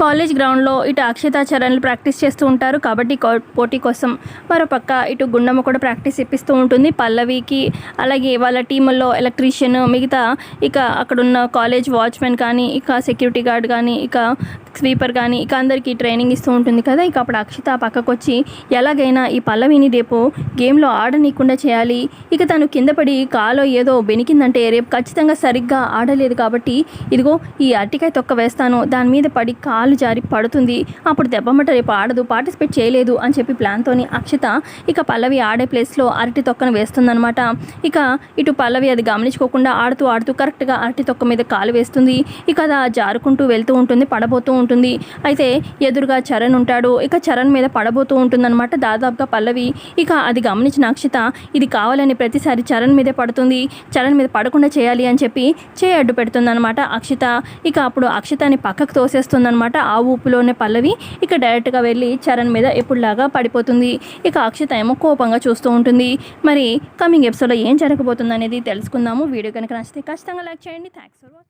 College గ్రౌండ్లో ఇటు అక్షతాచరణలు practice చేస్తూ ఉంటారు. కాబట్టి కో- పోటీ కోసం మరోపక్క ఇటు గుండమ్మ కూడా ప్రాక్టీస్ ఇప్పిస్తూ ఉంటుంది. పల్లవికి అలాగే వాళ్ళ టీముల్లో ఎలక్ట్రీషియన్ మిగతా ఇక అక్కడున్న కాలేజ్ వాచ్మెన్ కానీ ఇక సెక్యూరిటీ గార్డ్ కానీ ఇక స్వీపర్ కానీ ఇక అందరికీ ట్రైనింగ్ ఇస్తూ ఉంటుంది కదా ఇక అప్పుడు అక్షిత పక్కకు వచ్చి ఎలాగైనా ఈ పల్లవిని రేపు గేమ్లో ఆడనీయకుండా చేయాలి. ఇక తను కింద పడి కాలో ఏదో బెనికిందంటే రేపు ఖచ్చితంగా సరిగ్గా ఆడలేదు కాబట్టి ఇదిగో ఈ అట్టికాయ తొక్క వేస్తాను దాని మీద పడి కాలు జారి పడుతుంది. అప్పుడు దెబ్బమట రేపు ఆడదు పార్టిసిపేట్ చేయలేదు అని చెప్పి ప్లాన్తోని అక్షిత ఇక పల్లవి ఆడే ప్లేస్లో అరటి తొక్కను వేస్తుందనమాట ఇక ఇటు పల్లవి అది గమనించుకోకుండా ఆడుతూ ఆడుతూ కరెక్ట్గా అరటి తొక్క మీద కాలు వేస్తుంది. ఇక అది జారుకుంటూ వెళ్తూ ఉంటుంది పడబోతూ ఉంటుంది. అయితే ఎదురుగా చరణ్ ఉంటాడు. ఇక చరణ్ మీద పడబోతూ ఉంటుందన్నమాట దాదాపుగా పల్లవి. ఇక అది గమనించిన అక్షిత ఇది కావాలని ప్రతిసారి చరణ్ మీదే పడుతుంది. చరణ్ మీద పడకుండా చేయాలి అని చెప్పి చేయి అడ్డు పెడుతుందన్నమాట అక్షిత. ఇక అప్పుడు అక్షితని పక్కకు తోసేస్తుందన్నమాట ఆ ఊపులోనే పల్లవి. ఇక డైరెక్ట్గా వెళ్ళి చరణ్ మీద ఎప్పుడులాగా పడిపోతుంది. ఇక అక్షిత ఏమో కోపంగా చూస్తూ ఉంటుంది. మరి కమింగ్ ఎపిసోడ్లో ఏం జరగబోతుంది అనేది తెలుసుకుందాము. వీడియో కనుక నచ్చితే ఖచ్చితంగా లైక్ చేయండి. Thanks for watching